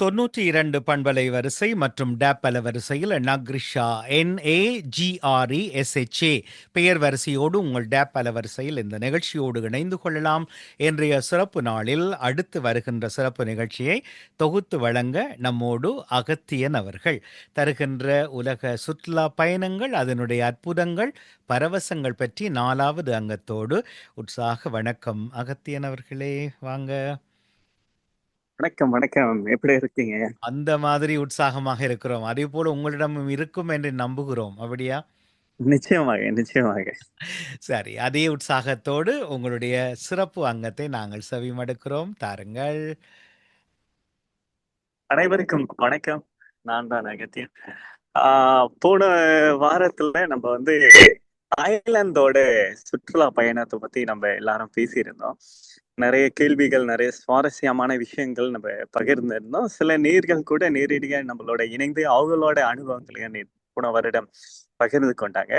தொன்னூற்றி இரண்டு பண்பலை வரிசை மற்றும் டேப் அலவரிசையில் நக்ரிஷா என்ஏஜிஆர்இ எஸ்ஹெச்ஏ பெயர் வரிசையோடு உங்கள் டேப் அலவரிசையில் இந்த நிகழ்ச்சியோடு இணைந்து கொள்ளலாம். இன்றைய சிறப்பு நாளில் அடுத்து வருகின்ற சிறப்பு நிகழ்ச்சியை தொகுத்து வழங்க நம்மோடு அகத்தியன் அவர்கள். தருகின்ற உலக சுற்றுலா பயணங்கள் அதனுடைய அற்புதங்கள் பரவசங்கள் பற்றி நாலாவது அங்கத்தோடு உற்சாக வணக்கம். அகத்தியன் அவர்களே வாங்க. வணக்கம் வணக்கம். எப்படி இருக்கீங்க? அந்த மாதிரி உற்சாகமாக இருக்கிறோம். அதே போல உங்களிடமும் இருக்கும் என்று நம்புகிறோம். அப்படியா? நிச்சயமாக நிச்சயமாக. சரி அதே உற்சாகத்தோடு உங்களுடைய சிறப்பு அங்கத்தை நாங்கள் செவிமடுக்கிறோம். தாருங்கள். அனைவருக்கும் வணக்கம். நான் தான் அகத்தியன். ஆஹ் போன வாரத்துல நம்ம வந்து தாய்லாந்தோட சுற்றுலா பயணத்தை பத்தி நம்ம எல்லாரும் பேசியிருந்தோம். நிறைய கேள்விகள் நிறைய சுவாரஸ்யமான விஷயங்கள் நம்ம பகிர்ந்திருந்தோம். சில நேர்கள் கூட நேரடியாக நம்மளோட இணைந்து அவங்களோட அனுபவங்களையும் போன வருடம் பகிர்ந்து கொண்டாங்க.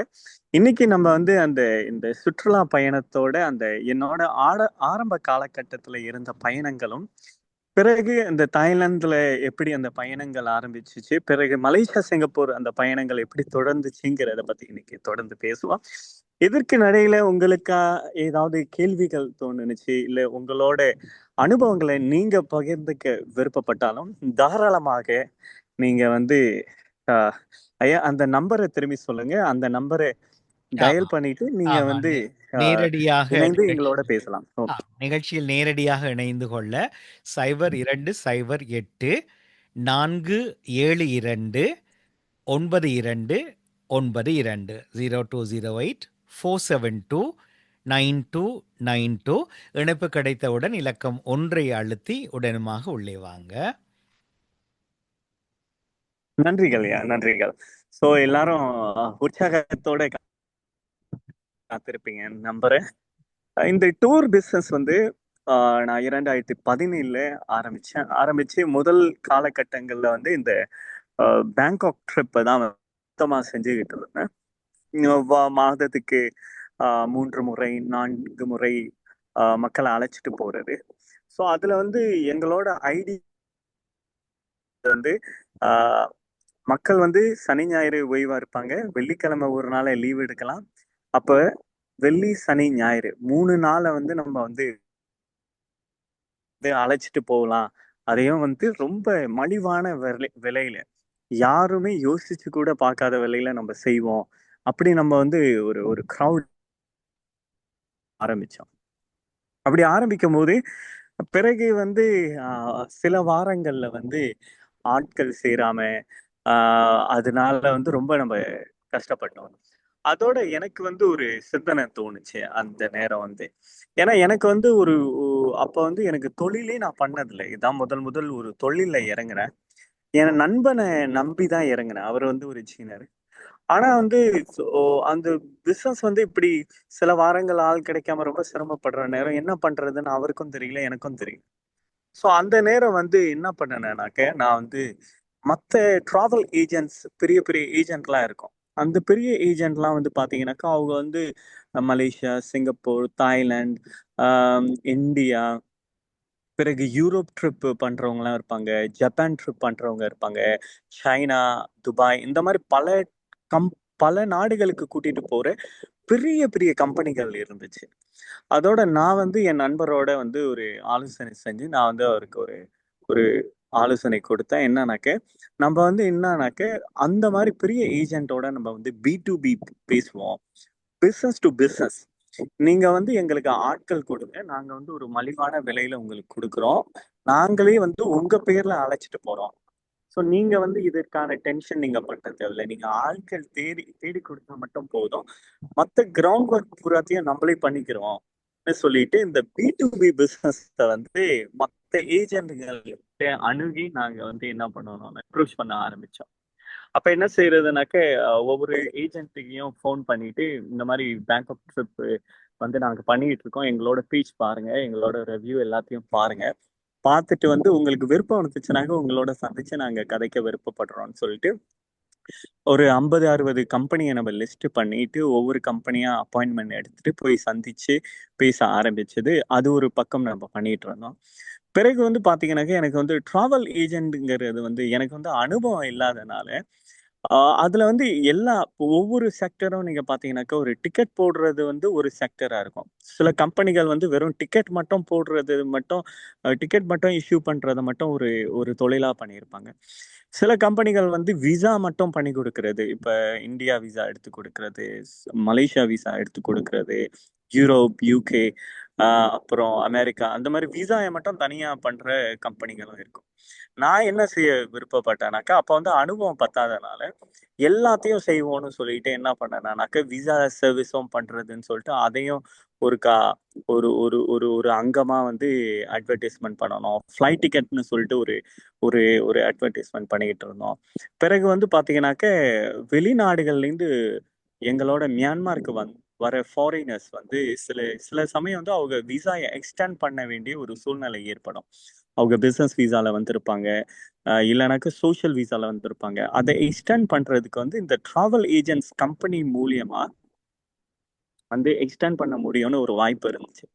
இன்னைக்கு நம்ம வந்து அந்த இந்த சுற்றுலா பயணத்தோட அந்த என்னோட ஆட ஆரம்ப காலகட்டத்துல இருந்த பயணங்களும் பிறகு இந்த தாய்லாந்துல எப்படி அந்த பயணங்கள் ஆரம்பிச்சுச்சு பிறகு மலேசியா சிங்கப்பூர் அந்த பயணங்கள் எப்படி தொடர்ந்துச்சுங்கிறத பத்தி இன்னைக்கு தொடர்ந்து பேசுவோம். இதற்கு நடையில உங்களுக்கா ஏதாவது கேள்விகள் தோணுனுச்சு இல்ல உங்களோட அனுபவங்களை நீங்க பகிர்ந்துக்க விருப்பப்பட்டாலும் தாராளமாக நீங்க வந்து ஐயா அந்த நம்பரை திரும்பி சொல்லுங்க. அந்த நம்பரை டயல் பண்ணிட்டு நீங்க வந்து நேரடியாக எங்களோட பேசலாம். நிகழ்ச்சியில் நேரடியாக இணைந்து கொள்ள சைபர் இரண்டு சைபர் எட்டு நான்கு ஏழு இரண்டு ஒன்பது இரண்டு ஒன்பது இரண்டு zero two zero eight four seven two nine two nine two இணைப்பு கிடைத்தவுடன் இலக்கம் ஒன்றை அழுத்தி உடனுமாக உள்ளே வாங்க. நன்றிகள் ஐயா நன்றிகள் சோ எல்லாரும் உற்சாகத்தோட காத்திருப்பீங்க. நம்புறேன். இந்த டூர் பிசினஸ் வந்து ஆஹ், நான் இரண்டாயிரத்தி பதினேழுல ஆரம்பிச்சேன். ஆரம்பிச்சு முதல் காலகட்டங்கள்ல வந்து இந்த ஆஹ், பேங்காக் ட்ரிப்பை தான் மொத்தமா செஞ்சுக்கிட்டு இருந்தேன். மாதத்துக்கு ஆஹ், மூன்று முறை நான்கு முறை ஆஹ், மக்களை அழைச்சிட்டு போறது. ஸோ அதுல வந்து எங்களோட ஐடி வந்து ஆஹ், மக்கள் வந்து சனி ஞாயிறு ஓய்வா இருப்பாங்க. வெள்ளிக்கிழமை ஒரு நாளை லீவ் எடுக்கலாம். அப்ப வெள்ளி சனி ஞாயிறு மூணு நாளை வந்து நம்ம வந்து அழைச்சிட்டு போகலாம். அதையும் வந்து ரொம்ப மலிவான விலை விலையில. யாருமே யோசிச்சு கூட பார்க்காத விலையில நம்ம செய்வோம். அப்படி நம்ம வந்து ஒரு ஒரு க்ரௌட் ஆரம்பிச்சோம். அப்படி ஆரம்பிக்கும் போது பிறகு வந்து சில வாரங்கள்ல வந்து ஆட்கள் சேராம ஆஹ், அதனால வந்து ரொம்ப நம்ம கஷ்டப்பட்டோம். அதோட எனக்கு வந்து ஒரு சிந்தனை தோணுச்சு அந்த நேரம் வந்து. ஏன்னா எனக்கு வந்து ஒரு அப்ப வந்து எனக்கு தொழிலே நான் பண்ணதில்லை. இதான் முதல் முதல் ஒரு தொழில இறங்குறேன். என் நண்பனை நம்பி தான் இறங்குனேன் அவர் வந்து ஒரு ஜீனர் ஆனா வந்து அந்த பிசினஸ் வந்து இப்படி சில வாரங்கள் ஆள் கிடைக்காம ரொம்ப சிரமப்படுற நேரம் என்ன பண்றதுன்னு அவருக்கும் தெரியல எனக்கும் தெரியல. ஸோ அந்த நேரம் வந்து என்ன பண்ணேனாக்க நான் வந்து மற்ற டிராவல் ஏஜென்ட்ஸ் பெரிய பெரிய ஏஜென்ட்லாம் இருக்கும். அந்த பெரிய ஏஜென்ட்லாம் வந்து பார்த்தீங்கன்னாக்கா அவங்க வந்து மலேசியா சிங்கப்பூர் தாய்லாந்து இந்தியா பிறகு யூரோப் ட்ரிப் பண்ணுறவங்களாம் இருப்பாங்க ஜப்பான் ட்ரிப் பண்ணுறவங்க இருப்பாங்க சைனா துபாய் இந்த மாதிரி பல கம் பல நாடுகளுக்கு கூட்டிட்டு போற பெரிய பெரிய கம்பெனிகள் இருந்துச்சு. அதோட நான் வந்து என் நண்பரோட வந்து ஒரு ஆலோசனை செஞ்சு நான் வந்து அவருக்கு ஒரு ஒரு ஆலோசனை கொடுத்தேன். என்னன்னாக்க நம்ம வந்து என்னன்னாக்க அந்த மாதிரி பெரிய ஏஜென்ட்டோட நம்ம வந்து பி டு பி பேசுவோம். பிசினஸ் டு பிசினஸ் நீங்க வந்து எங்களுக்கு ஆட்கள் கொடுங்க. நாங்க வந்து ஒரு மலிவான விலையில உங்களுக்கு கொடுக்குறோம். நாங்களே வந்து உங்க பேர்ல அழைச்சிட்டு போறோம். ஸோ நீங்க வந்து இதற்கான டென்ஷன் நீங்க பட்ட தேவையில்லை நீங்க ஆட்கள் தேடி தேடி கொடுத்தா மட்டும் போதும். மத்த கிரவுண்ட் ஒர்க் பூராத்தையும் நம்மளே பண்ணிக்கிறோம். சொல்லிட்டு இந்த பி டு பி பிசினஸ் வந்து மத்த ஏஜென்ட்கள் அணுகி நாங்க வந்து என்ன பண்ணணும் அப்ரோச் பண்ண ஆரம்பிச்சோம். அப்ப என்ன செய்யறதுனாக்க ஒவ்வொரு ஏஜென்ட்டுக்கையும் ஃபோன் பண்ணிட்டு இந்த மாதிரி பேங்க் ஆஃப் ட்ரிப் வந்து நாங்க பண்ணிட்டு இருக்கோம். எங்களோட பீச் பாருங்க. எங்களோட ரிவ்யூ எல்லாத்தையும் பாருங்க. பார்த்துட்டு வந்து உங்களுக்கு விருப்பம் இருந்துச்சுனாக்க உங்களோட சந்திச்சு நாங்க கதைக்க விருப்பப்படுறோம்னு சொல்லிட்டு ஒரு ஐம்பது அறுபது கம்பெனியை நம்ம லிஸ்ட் பண்ணிட்டு ஒவ்வொரு கம்பெனியா அப்பாயின்மெண்ட் எடுத்துட்டு போய் சந்திச்சு பேச ஆரம்பிச்சது. அது ஒரு பக்கம் நம்ம பண்ணிட்டு இருந்தோம். பிறகு வந்து பாத்தீங்கன்னாக்க எனக்கு வந்து ட்ராவல் ஏஜென்ட்ங்கிறது வந்து எனக்கு வந்து அனுபவம் இல்லாதனால, அதுல வந்து எல்லா ஒவ்வொரு செக்டரும் நீங்க பார்த்தீங்கன்னாக்கா, ஒரு டிக்கெட் போடுறது வந்து ஒரு செக்டரா இருக்கும். சில கம்பெனிகள் வந்து வெறும் டிக்கெட் மட்டும் போடுறது மட்டும் டிக்கெட் மட்டும் இஷ்யூ பண்றதை மட்டும் ஒரு ஒரு தொழிலா பண்ணியிருப்பாங்க. சில கம்பெனிகள் வந்து விசா மட்டும் பண்ணி கொடுக்கறது இப்ப இந்தியா விசா எடுத்து கொடுக்கறது மலேசியா விசா எடுத்து கொடுக்கறது யூரோப், யூகே அப்புறம் அமெரிக்கா அந்த மாதிரி விசாய மட்டும் தனியா பண்ற கம்பெனிகளும் இருக்கும். நான் என்ன செய்ய விருப்பப்பட்டேனாக்கா, அப்ப வந்து அனுபவம் பத்தாதனால, எல்லாத்தையும் செய்வோம்னு சொல்லிட்டு என்ன பண்ணேனாக்கா விசா சர்வீஸும் பண்றதுன்னு சொல்லிட்டு அதையும் ஒரு கா ஒரு ஒரு ஒரு ஒரு அங்கமா வந்து அட்வர்டைஸ்மெண்ட் பண்ணணும். ஃப்ளைட் டிக்கெட்னு சொல்லிட்டு ஒரு ஒரு ஒரு அட்வர்டைஸ்மெண்ட் பண்ணிக்கிட்டு இருந்தோம். பிறகு வந்து பார்த்தீங்கன்னாக்க, வெளிநாடுகள்லேருந்து எங்களோட மியான்மாருக்கு வந் வர ஃபாரினர்ஸ் வந்து சில சில சமயம் வந்து அவங்க விசாய எக்ஸ்டெண்ட் பண்ண வேண்டிய ஒரு சூழ்நிலை ஏற்படும். அவங்க பிசினஸ் விசால வந்திருப்பாங்க. இல்லைனாக்கா சோஷியல் விசால வந்திருப்பாங்க. அதை எக்ஸ்டெண்ட் பண்றதுக்கு வந்து இந்த ட்ராவல் ஏஜென்ட்ஸ் கம்பெனி மூலியமா வந்து எக்ஸ்டெண்ட் பண்ண முடியும்னு ஒரு வாய்ப்பு இருந்துச்சு.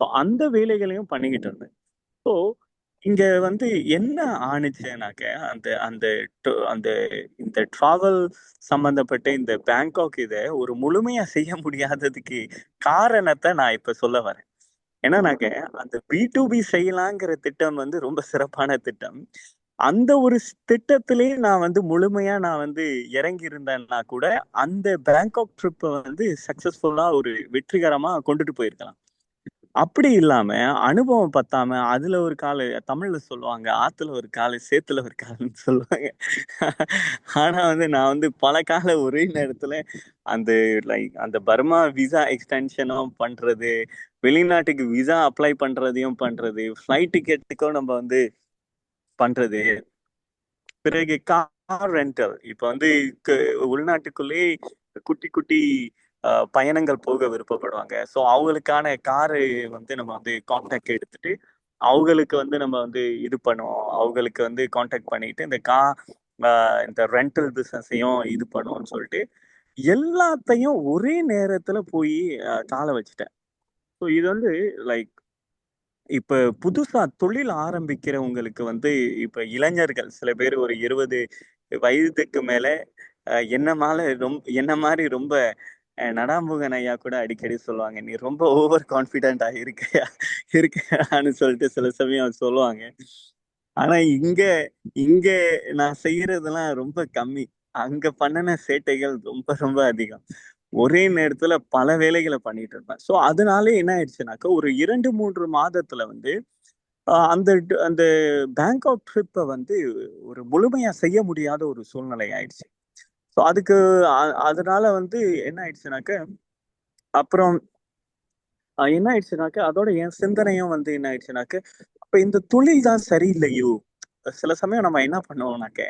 ஸோ அந்த வேலைகளையும் பண்ணிக்கிட்டு இருந்தேன். ஸோ இங்க வந்து என்ன ஆனுச்சுனாக்க, அந்த அந்த ட் அந்த இந்த ட்ராவல் சம்பந்தப்பட்ட இந்த பேங்காக் இத ஒரு முழுமையா செய்ய முடியாததுக்கு காரணத்த நான் இப்ப சொல்ல வரேன். என்னன்னாக்க, அந்த பி2பி செய்யலாங்கிற திட்டம் வந்து ரொம்ப சிறப்பான திட்டம். அந்த ஒரு ஸ் திட்டத்திலேயே நான் வந்து முழுமையா நான் வந்து இறங்கி இருந்தேன்னா கூட, அந்த பேங்காக் ட்ரிப்ப வந்து சக்சஸ்ஃபுல்லா ஒரு வெற்றிகரமா கொண்டுட்டு போயிருக்கலாம். அப்படி இல்லாம, அனுபவம் பத்தாம, அதுல ஒரு காலு தமிழ்ல சொல்லுவாங்க, "ஆத்துல ஒரு காலு, சேத்துல ஒரு காலுன்னு" சொல்லுவாங்க. ஆனா வந்து நான் வந்து பல கால ஒரே நேரத்துல அந்த லைக் அந்த பர்மா விசா எக்ஸ்டென்ஷனும் பண்றது, வெளிநாட்டுக்கு விசா அப்ளை பண்றதையும் பண்றது, ஃப்ளைட் டிக்கெட்டுக்கும் நம்ம வந்து பண்றது. பிறகு கார் ரெண்டல். இப்ப வந்து உள்நாட்டுக்குள்ளே உள்நாட்டுக்குள்ளேயே குட்டி குட்டி பயணங்கள் போக விருப்பப்படுவாங்க. ஸோ அவங்களுக்கான காரு வந்து நம்ம வந்து கான்டாக்ட் எடுத்துட்டு, அவங்களுக்கு வந்து நம்ம வந்து இது பண்ணுவோம். அவங்களுக்கு வந்து கான்டாக்ட் பண்ணிட்டு, இந்த கா இந்த ரெண்டல் பிசினஸையும் இது பண்ணுவோம்னு சொல்லிட்டு, எல்லாத்தையும் ஒரே நேரத்துல போய் காலை கால வச்சுட்டேன். ஸோ இது வந்து லைக் இப்ப புதுசா தொழில் ஆரம்பிக்கிறவங்களுக்கு வந்து இப்ப இளைஞர்கள் சில பேர் ஒரு 20 வயதுக்கு மேல என்ன மால ரொம் என்ன மாதிரி ரொம்ப நடாமுகன் ஐயா கூட அடிக்கடி சொல்லுவாங்க. "நீ ரொம்ப ஓவர் கான்ஃபிடென்ட்டா இருக்கையா இருக்கான்னு சொல்லிட்டு சில சமயம் சொல்லுவாங்க. ஆனா இங்க இங்க நான் செய்யறதெல்லாம் ரொம்ப கம்மி. அங்க பண்ணுன சேட்டைகள் ரொம்ப ரொம்ப அதிகம். ஒரே நேரத்துல பல வேலைகளை பண்ணிட்டு இருப்பேன். ஸோ அதனால என்ன ஆயிடுச்சுனாக்கா, ஒரு 2, 3 மாதத்துல வந்து அந்த அந்த பேங்காக் ட்ரிப்பை வந்து ஒரு முழுமையா செய்ய முடியாத ஒரு சூழ்நிலை ஆயிடுச்சு. ஸோ அதுக்கு அ அதனால வந்து என்ன ஆயிடுச்சுனாக்க, அப்புறம் என்ன ஆயிடுச்சுனாக்க, அதோட என் சிந்தனையும் வந்து என்ன ஆயிடுச்சுனாக்க, அப்ப இந்த தொழில் தான் சரியில்லையோ! சில சமயம் நம்ம என்ன பண்ணுவோம்னாக்க,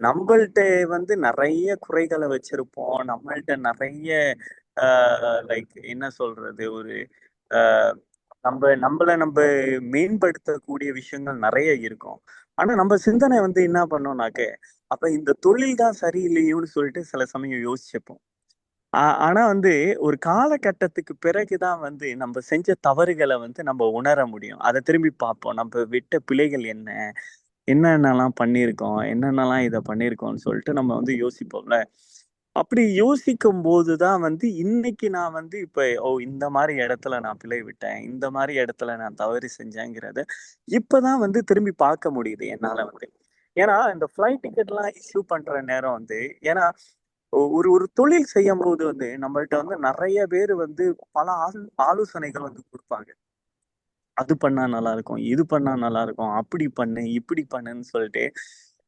நம்மள்ட்ட வந்து நிறைய குறைகளை வச்சிருப்போம். நம்மள்ட்ட நிறைய லைக் என்ன சொல்றது? ஒரு நம்ம நம்மள நம்ம மேம்படுத்தக்கூடிய விஷயங்கள் நிறைய இருக்கும். ஆனா நம்ம சிந்தனை வந்து என்ன பண்ணோம்னாக்க அப்ப இந்த தொழில் தான் சரியில்லையோன்னு சொல்லிட்டு சில சமயம் யோசிச்சுப்போம். ஆனா வந்து ஒரு காலகட்டத்துக்கு பிறகு தான் வந்து நம்ம செஞ்ச தவறுகளை வந்து நம்ம உணர முடியும். அதை திரும்பி பார்ப்போம். நம்ம விட்ட பிழைகள் என்ன? என்னென்னலாம் பண்ணியிருக்கோம்? என்னென்னலாம் இதை பண்ணியிருக்கோம்னு சொல்லிட்டு நம்ம வந்து யோசிப்போம்ல. அப்படி யோசிக்கும்போது தான் வந்து இன்னைக்கு நான் வந்து இப்ப ஓ! இந்த மாதிரி இடத்துல நான் பிழை விட்டேன். இந்த மாதிரி இடத்துல நான் தவறு செஞ்சேங்கிறத இப்பதான் வந்து திரும்பி பார்க்க முடியுது என்னால வந்து. ஏன்னா இந்த ஃப்ளைட் டிக்கெட்லாம் இஷ்யூ பண்ற நேரம் வந்து ஏன்னா ஒ- ஒரு ஒரு தொழில் செய்யும் போது வந்து நம்மள்கிட்ட வந்து நிறைய பேர் வந்து பல ஆல் ஆலோசனைகள் வந்து கொடுப்பாங்க அது பண்ணா நல்லா இருக்கும். இது பண்ணா நல்லா இருக்கும். அப்படி பண்ணு, இப்படி பண்ணுன்னு சொல்லிட்டு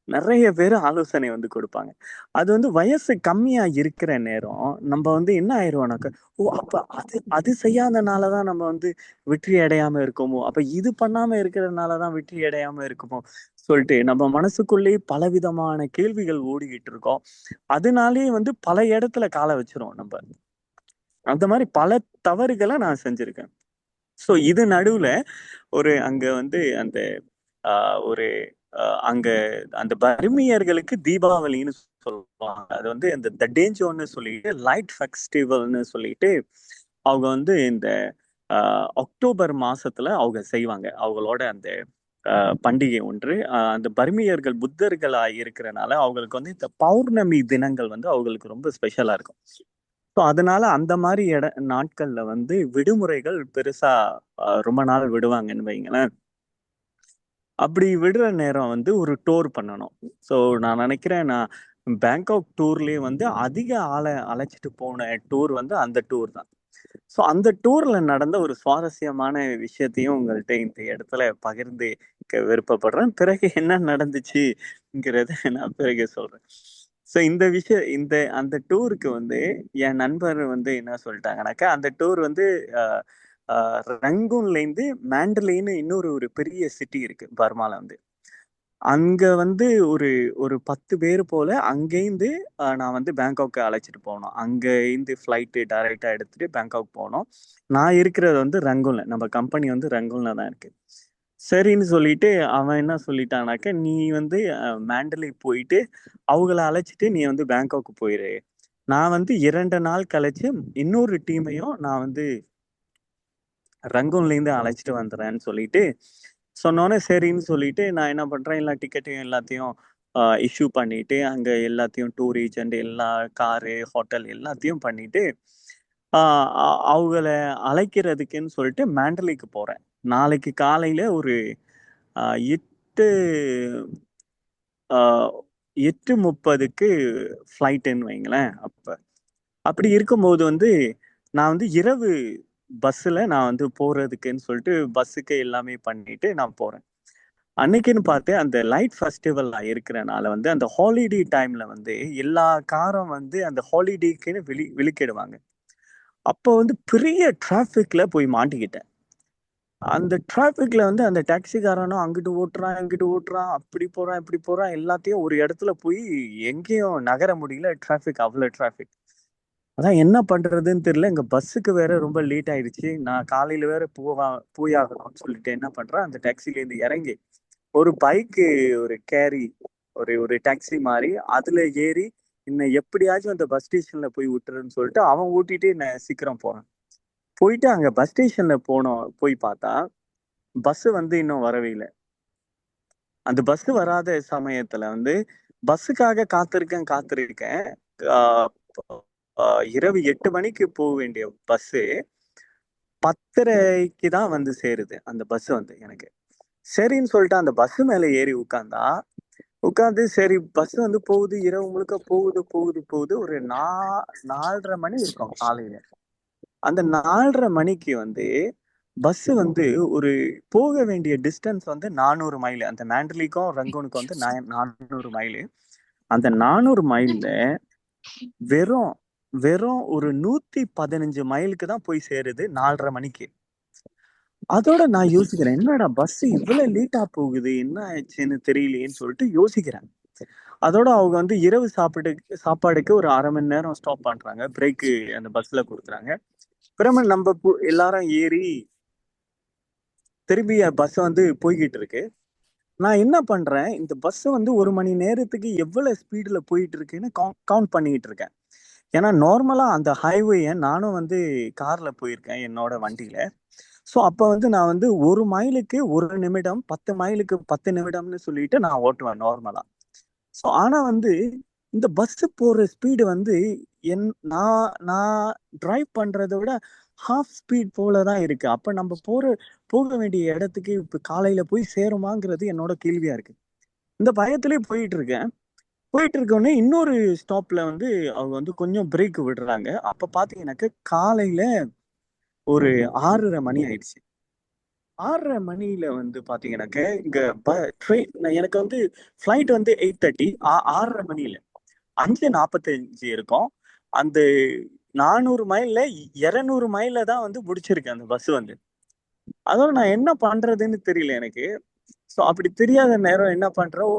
நிறைய பேர் ஆலோசனை வந்து கொடுப்பாங்க அது வந்து வயசு கம்மியா இருக்கிற நேரம், நம்ம வந்து என்ன ஆயிடுவோம்னாக்க ஓ! அப்ப அது அது செய்யாதனால தான் நம்ம வந்து வெற்றி அடையாம இருக்கோமோ! அப்ப இது பண்ணாம இருக்கிறதுனாலதான் வெற்றி அடையாம இருக்குமோ! சொல்லிட்டு நம்ம மனசுக்குள்ளேயே பலவிதமான கேள்விகள் ஓடிக்கிட்டு இருக்கோம் அதனாலேயே வந்து பல இடத்துல கால வச்சிரும் நம்ம அந்த மாதிரி பல தவறுகளை நான் செஞ்சிருக்கேன். ஸோ இது நடுவுல ஒரு அங்க வந்து அந்த ஒரு அங்க அந்த பர்மியர்களுக்கு தீபாவளின்னு சொல்லுவாங்க. அது வந்து அந்த த டேஞ்சோன்னு சொல்லிட்டு லைட் ஃபெஸ்டிவல்னு சொல்லிட்டு அவங்க வந்து இந்த அக்டோபர் மாசத்துல அவங்க செய்வாங்க. அவங்களோட அந்த பண்டிகை ஒன்று. அந்த பர்மியர்கள் புத்தர்களாக இருக்கிறனால அவங்களுக்கு வந்து இந்த பௌர்ணமி தினங்கள் வந்து அவங்களுக்கு ரொம்ப ஸ்பெஷலா இருக்கும். ஸோ அதனால அந்த மாதிரி இட நாட்கள்ல வந்து விடுமுறைகள் பெருசா ரொம்ப நாள் விடுவாங்கன்னு வைங்களேன். அப்படி விடுற நேரம் வந்து ஒரு டூர் பண்ணணும். ஸோ நான் நினைக்கிறேன் நான் பேங்காக் டூர்லயே வந்து அதிக ஆளை அழைச்சிட்டு போன டூர் வந்து அந்த டூர் தான். ஸோ அந்த டூர்ல நடந்த ஒரு சுவாரஸ்யமான விஷயத்தையும் உங்கள்கிட்ட இந்த இடத்துல பகிர்ந்து விருப்பப்படுறேன். பிறகு என்ன நடந்துச்சுங்கிறத நான் பிறகு சொல்றேன். ஸோ இந்த விஷயம் இந்த அந்த டூருக்கு வந்து என் நண்பர் வந்து என்ன சொல்லிட்டாங்கனாக்கா அந்த டூர் வந்து ஆஹ், ரங்கூன்லேருந்து மேண்டலேன்னு இன்னொரு ஒரு பெரிய சிட்டி இருக்கு பர்மால வந்து அங்க வந்து ஒரு ஒரு பத்து பேர் போல அங்கேருந்து நான் வந்து பேங்காக் அழைச்சிட்டு போனோம். அங்கேருந்து ஃப்ளைட்டு டைரெக்டா எடுத்துட்டு பேங்காக் போனோம். நான் இருக்கிறது வந்து ரங்கூன்ல நம்ம கம்பெனி வந்து ரங்கூன்ல தான் இருக்கு. சரின்னு சொல்லிட்டு அவன் என்ன சொல்லிட்டானாக்க நீ வந்து மேண்டலி மேண்டலை போயிட்டு அவங்கள அழைச்சிட்டு நீ வந்து பேங்காக் போயிரு. நான் வந்து இரண்டு நாள் கழிச்சு இன்னொரு டீமையும் நான் வந்து ரங்கூன்லேருந்து அழைச்சிட்டு வந்துடுறேன்னு சொல்லிட்டு சொன்னோன்னே சரின்னு சொல்லிட்டு நான் என்ன பண்ணுறேன் எல்லா டிக்கெட்டையும் எல்லாத்தையும் இஷ்யூ பண்ணிட்டு அங்கே எல்லாத்தையும் டூர் ஏஜென்ட் எல்லா காரு ஹோட்டல் எல்லாத்தையும் பண்ணிட்டு அவங்கள அழைக்கிறதுக்குன்னு சொல்லிட்டு மேண்டலிக்கு போகிறேன் நாளைக்கு காலையில் ஒரு எட்டு எட்டு முப்பதுக்கு ஃப்ளைட்டுன்னு வைங்களேன் அப்போ. அப்படி இருக்கும்போது வந்து நான் வந்து இரவு பஸ்ஸில் நான் வந்து போகிறதுக்குன்னு சொல்லிட்டு பஸ்ஸுக்கு எல்லாமே பண்ணிட்டு நான் போகிறேன் அன்னைக்குன்னு பார்த்து அந்த லைட் ஃபெஸ்டிவல் இருக்கிறனால வந்து அந்த ஹாலிடே டைமில் வந்து எல்லா காரும் வந்து அந்த ஹாலிடேக்குன்னு விழி விழுக்கிடுவாங்க. அப்போ வந்து பெரிய டிராஃபிக்கில் போய் மாட்டிக்கிட்டேன். அந்த டிராஃபிக்ல வந்து அந்த டாக்ஸிக்காரனும் அங்கிட்டு ஓட்டுறான் இங்கிட்டு ஓட்டுறான் அப்படி போறான் இப்படி போறான் எல்லாத்தையும் ஒரு இடத்துல போய் எங்கேயும் நகர முடியல டிராஃபிக் அவ்வளோ டிராஃபிக். அதான் என்ன பண்றதுன்னு தெரியல. எங்க பஸ்ஸுக்கு வேற ரொம்ப லேட் ஆயிடுச்சு. நான் காலையில வேற போவா போயாகணும்னு சொல்லிட்டு என்ன பண்றேன்? அந்த டாக்ஸில இருந்து இறங்கி ஒரு பைக்கு ஒரு கேரி ஒரு ஒரு டாக்ஸி மாதிரி அதுல ஏறி என்னை எப்படியாச்சும் அந்த பஸ் ஸ்டேஷன்ல போய் விட்டுருன்னு சொல்லிட்டு அவன் ஊட்டிட்டு நான் சீக்கிரம் போனேன் போயிட்டு அங்க பஸ் ஸ்டேஷன்ல போனோம் போய் பார்த்தா பஸ் வந்து இன்னும் வரவே இல்லை. அந்த பஸ் வராத சமயத்துல வந்து பஸ்ஸுக்காக காத்திருக்கேன் காத்திருக்கேன். இரவு எட்டு மணிக்கு போக வேண்டிய பஸ்ஸு பத்தரைக்கு தான் வந்து சேருது. அந்த பஸ் வந்து எனக்கு. சரின்னு சொல்லிட்டு அந்த பஸ் மேலே ஏறி உட்காந்தா உட்காந்து சரி பஸ் வந்து போகுது இரவு முழுக்க போகுது போகுது போகுது. ஒரு நா நாலரை மணி இருக்கும் காலையில. அந்த நாலரை மணிக்கு வந்து பஸ் வந்து ஒரு போக வேண்டிய டிஸ்டன்ஸ் வந்து நானூறு மைல் அந்த மேண்டலிக்கும் ரங்கோனுக்கும் வந்து நானூறு மைல் அந்த நானூறு மைல்ல வெறும் வெறும் ஒரு நூத்தி பதினஞ்சு மைலுக்கு தான் போய் சேருது நாலரை மணிக்கு. அதோட நான் யோசிக்கிறேன் என்னடா பஸ் இவ்வளவு லேட்டா போகுது? என்ன ஆயிடுச்சுன்னு தெரியலையேன்னு சொல்லிட்டு யோசிக்கிறேன். அதோட அவங்க வந்து இரவு சாப்பாடு சாப்பாடுக்கு ஒரு அரை மணி நேரம் ஸ்டாப் பண்றாங்க. பிரேக்கு அந்த பஸ்ல கொடுக்குறாங்க. பிரம நம்ம எல்லாரும் ஏறி திரும்பி பஸ் வந்து போய்கிட்டு இருக்கு. நான் என்ன பண்றேன்? இந்த பஸ் வந்து ஒரு மணி நேரத்துக்கு எவ்வளவு ஸ்பீட்ல போயிட்டு இருக்குன்னு கவுண்ட் பண்ணிக்கிட்டு இருக்கேன். ஏன்னா நார்மலாக அந்த ஹைவேயை நானும் வந்து காரில் போயிருக்கேன் என்னோட வண்டியில். ஸோ அப்போ வந்து நான் வந்து ஒரு மைலுக்கு ஒரு நிமிடம் பத்து மைலுக்கு பத்து நிமிடம்னு சொல்லிட்டு நான் ஓட்டுவேன் நார்மலாக ஸோ ஆனால் வந்து இந்த பஸ்ஸு போகிற ஸ்பீடு வந்து என் நான் நான் ட்ரைவ் பண்ணுறத விட ஹாஃப் ஸ்பீட் போல தான் இருக்குது அப்போ நம்ம போகிற போக வேண்டிய இடத்துக்கு இப்போ காலையில் போய் சேருமாங்கிறது என்னோட கேள்வியாக இருக்குது இந்த பயத்துலேயே போயிட்டு இருக்கேன். போயிட்டு இருக்கோடனே இன்னொரு ஸ்டாப்ல வந்து அவங்க வந்து கொஞ்சம் பிரேக் விடுறாங்க. அப்ப பாத்தீங்கன்னாக்க காலையில ஒரு ஆறரை மணி ஆயிடுச்சு. ஆறரை மணியில வந்து பாத்தீங்கன்னாக்க இங்க ட்ரெயின் எனக்கு வந்து ஃப்ளைட் வந்து எயிட் தேர்ட்டி ஆறரை மணியில. அஞ்சு நாற்பத்தஞ்சு இருக்கும். அந்த நானூறு மைல்ல இருநூறு மைல்ல தான் வந்து முடிச்சிருக்கு அந்த பஸ் வந்து. அதோட நான் என்ன பண்றதுன்னு தெரியல எனக்கு. ஸோ அப்படி தெரியாத நேரம் என்ன பண்றோம்?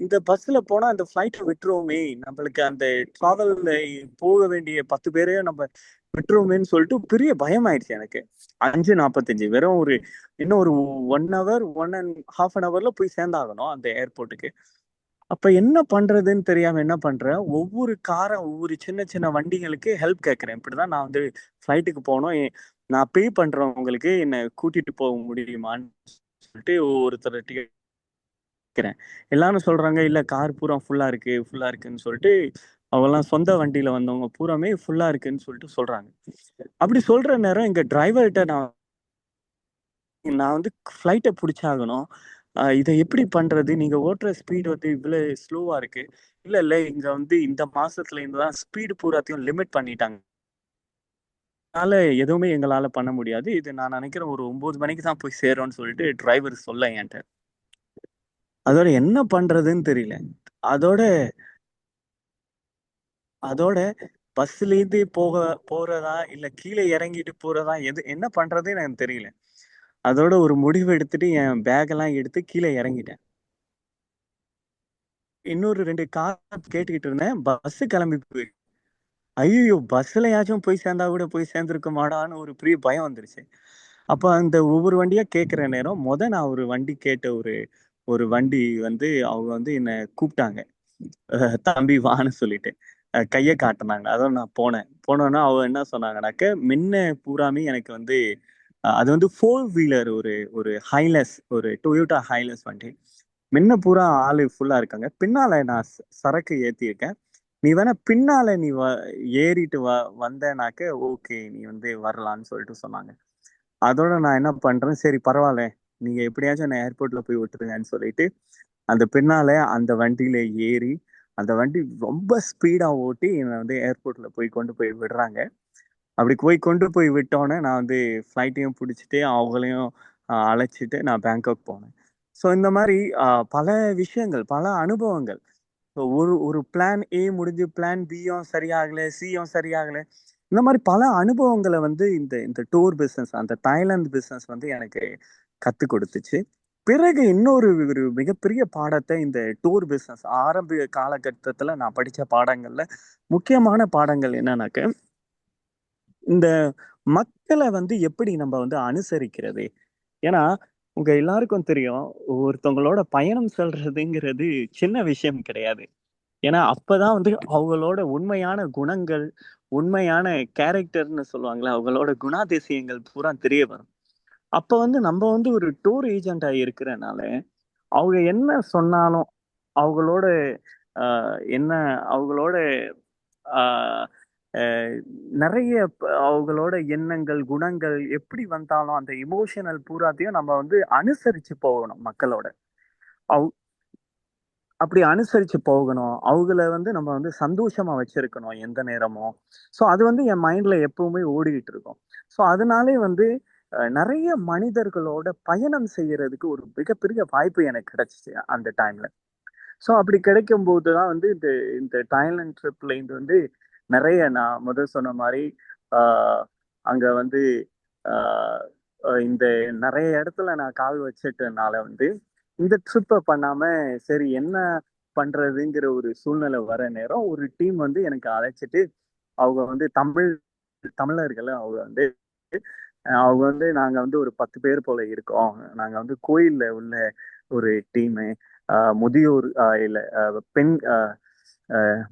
இந்த பஸ்ல போனா அந்த ஃப்ளைட்டை விட்டுருவோமே. நம்மளுக்கு அந்த டிராவல்ல போக வேண்டிய பத்து பேரையும் நம்ம விட்டுருவோமேன்னு சொல்லிட்டு பெரிய பயம் ஆயிடுச்சு எனக்கு. அஞ்சு நாற்பத்தஞ்சு வெறும் ஒரு இன்னும் ஒரு one hour one and half an ஹவர்ல போய் சேர்ந்தாகணும் அந்த ஏர்போர்ட்டுக்கு அப்ப என்ன பண்றதுன்னு தெரியாம என்ன பண்றேன்? ஒவ்வொரு காரை ஒவ்வொரு சின்ன சின்ன வண்டிகளுக்கு ஹெல்ப் கேட்கறேன். இப்படிதான் நான் வந்து ஃப்ளைட்டுக்கு போகணும். நான் பே பண்றவங்களுக்கு என்னை கூட்டிட்டு போக முடியுமான்னு சொல்லிட்டு ஒவ்வொருத்தர் கேட்கிறேன் எல்லாரும் சொல்றாங்க இல்ல கார் பூரா ஃபுல்லா இருக்கு ஃபுல்லா இருக்குன்னு சொல்லிட்டு அவங்கெல்லாம் சொந்த வண்டியில வந்தவங்க பூராமே ஃபுல்லா இருக்குன்னு சொல்லிட்டு சொல்றாங்க. அப்படி சொல்ற நேரம் எங்க டிரைவர்கிட்ட நான் நான் வந்து ஃப்ளைட்டை பிடிச்சாகணும். இதை எப்படி பண்றது? நீங்க ஓட்டுற ஸ்பீடு வந்து இவ்வளவு ஸ்லோவா இருக்கு. இல்ல இல்ல இங்க வந்து இந்த மாசத்துல இருந்துதான் ஸ்பீடு பூராத்தையும் லிமிட் பண்ணிட்டாங்க. அதனால எதுவுமே எங்களால பண்ண முடியாது. இது நான் நினைக்கிறேன் ஒரு ஒன்பது மணிக்கு தான் போய் சேரும்னு சொல்லிட்டு டிரைவர் சொல்ல என்கிட்ட. அதோட என்ன பண்றதுன்னு தெரியல. அதோட அதோட பஸ்ல இருந்து போக போறதா இல்ல கீழே இறங்கிட்டு போறதா எது என்ன பண்றதுன்னு எனக்கு தெரியல. அதோட ஒரு முடிவு எடுத்துட்டு என் பேக் எல்லாம் எடுத்து கீழே இறங்கிட்டேன். இன்னொரு ரெண்டு கார் கேட்டுக்கிட்டு இருந்தேன். பஸ் கிளம்பி போய் ஐயோ பஸ்லயாச்சும் போய் சேர்ந்தா கூட போய் சேர்ந்துருக்க மாடான்னு ஒரு பெரிய பயம் வந்துருச்சு. அப்ப அந்த ஒவ்வொரு வண்டியா கேட்குற நேரம் முத நான் ஒரு வண்டி கேட்ட ஒரு ஒரு வண்டி வந்து அவங்க வந்து என்னை கூப்பிட்டாங்க. தம்பி வான்னு சொல்லிட்டு. கையை காட்டினாங்க. அதான் நான் போனேன். போனோன்னா அவங்க என்ன சொன்னாங்கனாக்க முன்ன பூராமே எனக்கு வந்து அது வந்து ஃபோர் வீலர் ஒரு ஒரு ஹைலஸ் ஒரு டொயோட்டா ஹைலஸ் வண்டி. முன்ன பூரா ஆளு ஃபுல்லா இருக்காங்க. பின்னால நான் சரக்கு ஏத்தியிருக்கேன். நீ வேணா பின்னால நீ வ ஏறிட்டு வ வந்தனாக்க ஓகே நீ வந்து வரலான்னு சொல்லிட்டு சொன்னாங்க. அதோட நான் என்ன பண்றேன்? சரி பரவாயில்ல. நீங்க எப்படியாச்சும் என்ன ஏர்போர்ட்ல போய் விட்டுருங்கன்னு சொல்லிட்டு அந்த பின்னால அந்த வண்டியில ஏறி அந்த வண்டி ரொம்ப ஸ்பீடா ஓட்டி என்னை வந்து ஏர்போர்ட்ல போய் கொண்டு போய் விடுறாங்க. அப்படி போய் கொண்டு போய் விட்டோன்னே நான் வந்து ஃப்ளைட்டையும் பிடிச்சிட்டு அவங்களையும் அழைச்சிட்டு நான் பேங்காக் போனேன். ஸோ இந்த மாதிரி பல விஷயங்கள் பல அனுபவங்கள். ஸோ ஒரு ஒரு பிளான் ஏ முடிஞ்சு பிளான் பியும் சரியாகல சியும் சரியாகல இந்த மாதிரி பல அனுபவங்களை வந்து இந்த இந்த டூர் பிஸ்னஸ் அந்த தாய்லாந்து பிஸ்னஸ் வந்து எனக்கு கத்து கொடுத்துச்சு. பிறகு இன்னொரு ஒரு மிகப்பெரிய பாடத்தை இந்த டூர் பிஸ்னஸ் ஆரம்ப காலகட்டத்தில் நான் படித்த பாடங்களில் முக்கியமான பாடங்கள் என்னன்னாக்க இந்த மக்களை வந்து எப்படி நம்ம வந்து அனுசரிக்கிறது? ஏன்னா உங்க எல்லாருக்கும் தெரியும் ஒருத்தவங்களோட பயணம் செல்றதுங்கிறது சின்ன விஷயம் கிடையாது. ஏன்னா அப்பதான் வந்து அவங்களோட உண்மையான குணங்கள் உண்மையான கேரக்டர்னு சொல்லுவாங்களே அவங்களோட குணாதிசயங்கள் பூரா தெரிய வரும். அப்ப வந்து நம்ம வந்து ஒரு டூர் ஏஜென்டா இருக்கிறனால அவங்க என்ன சொன்னாலும் அவங்களோட ஆஹ், என்ன அவங்களோட ஆஹ், நிறைய அவங்களோட எண்ணங்கள் குணங்கள் எப்படி வந்தாலும் அந்த இமோஷனல் பூராத்தையும் நம்ம வந்து அனுசரிச்சு போகணும் மக்களோட. அவ் அப்படி அனுசரிச்சு போகணும். அவங்கள வந்து நம்ம வந்து சந்தோஷமா வச்சிருக்கணும் எந்த நேரமும். ஸோ அது வந்து என் மைண்ட்ல எப்பவுமே ஓடிக்கிட்டு இருக்கும். ஸோ அதனாலே வந்து நிறைய மனிதர்களோட பயணம் செய்யறதுக்கு ஒரு மிகப்பெரிய வாய்ப்பு எனக்கு கிடைச்சிச்சு அந்த டைம்ல. ஸோ அப்படி கிடைக்கும் போது தான் வந்து இந்த இந்த தாய்லாந்து ட்ரிப்லேருந்து வந்து நிறைய நான் முதல் சொன்ன மாதிரி ஆஹ், அங்க வந்து ஆஹ், இந்த நிறைய இடத்துல நான் கால் வச்சிட்டனால வந்து இந்த ட்ரிப்பை பண்ணாம சரி என்ன பண்றதுங்கிற ஒரு சூழ்நிலை வர நேரம் ஒரு டீம் வந்து எனக்கு அழைச்சிட்டு அவங்க வந்து தமிழ் தமிழர்களை அவங்க வந்து அவங்க வந்து நாங்க வந்து ஒரு பத்து பேர் போல இருக்கோம். நாங்க வந்து கோயில்ல உள்ள ஒரு டீமு முதியோர் ஆஹ் இல்ல பெண்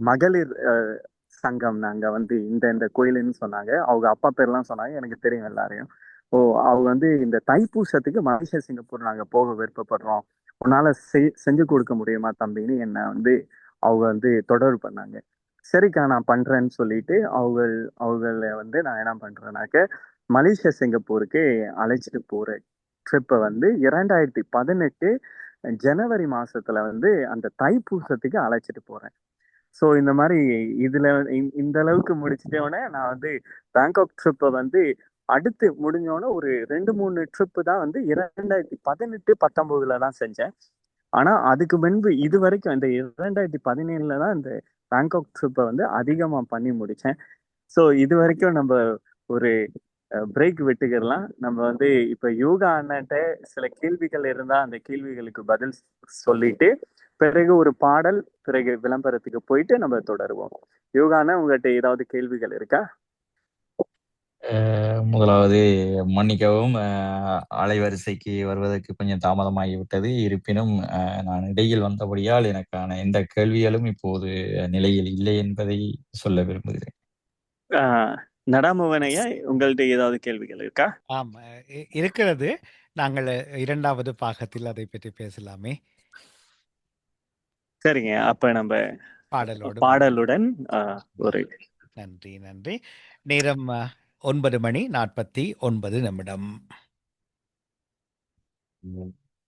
மகளிர் சங்கம் நாங்க வந்து இந்த இந்த கோயிலுன்னு சொன்னாங்க. அவங்க அப்பா பேர்லாம் சொன்னாங்க. எனக்கு தெரியும் எல்லாரையும். ஓ அவங்க வந்து இந்த தைப்பூசத்துக்கு மலேசியா சிங்கப்பூர் நாங்க போக விருப்பப்படுறோம். உன்னால செய் செஞ்சு கொடுக்க முடியுமா தம்பின்னு என்னை வந்து அவங்க வந்து தொடர்பு பண்ணாங்க. சரிக்கா நான் பண்றேன்னு சொல்லிட்டு அவங்க அவங்கள வந்து நான் என்ன பண்றேன்னாக்க மலேசியா சிங்கப்பூருக்கு அழைச்சிட்டு போற ட்ரிப்பை வந்து இரண்டாயிரத்தி பதினெட்டு ஜனவரி மாசத்துல வந்து அந்த தைப்பூசத்துக்கு அழைச்சிட்டு போறேன். ஸோ இந்த மாதிரி இதுல இந்த- இந்த அளவுக்கு முடிச்சிட்டோடனே நான் வந்து பேங்காக் ட்ரிப்பை வந்து அடுத்து முடிஞ்சோடனே ஒரு ரெண்டு மூணு ட்ரிப்பு தான் வந்து இரண்டாயிரத்தி பதினெட்டு பத்தொன்பதுல தான் செஞ்சேன். ஆனா அதுக்கு முன்பு இது வரைக்கும் இந்த இரண்டாயிரத்தி பதினேழுல தான் இந்த பேங்காக் ட்ரிப்பை வந்து அதிகமா பண்ணி முடிச்சேன். ஸோ இது வரைக்கும் நம்ம ஒரு பிரேக் விட்டுக்கிடலாம். நம்ம வந்து இப்ப யோகா அண்ணன்ட்ட சில கேள்விகள் இருந்தா அந்த கேள்விகளுக்கு பதில் சொல்லிட்டு பிறகு ஒரு பாடல் பிறகு விளம்பரத்துக்கு போயிட்டு நம்ம தொடருவோம். யோகா அண்ணா உங்கள்கிட்ட ஏதாவது கேள்விகள் இருக்கா? முதலாவது மன்னிக்கவும் அலைவரிசைக்கு வருவதற்கு கொஞ்சம் தாமதமாகிவிட்டது. இருப்பினும் அஹ் நான் இடையில் வந்தபடியால் எனக்கான எந்த கேள்விகளும் இப்போது நிலையில் இல்லை என்பதை சொல்ல விரும்புகிறேன். ஆஹ் நடாமவனையா உங்கள்ட்ட ஏதாவது கேள்விகள் இருக்கா? ஆம் இருக்கிறது. நாங்கள் இரண்டாவது பாகத்தில் அதை பற்றி பேசலாமே. சரிங்க. அப்ப நம்ம பாடலோடு பாடலுடன் ஆஹ் ஒரு நன்றி நன்றி. நேரம் ஒன்பது மணி நாற்பத்தி ஒன்பது நிமிடம்.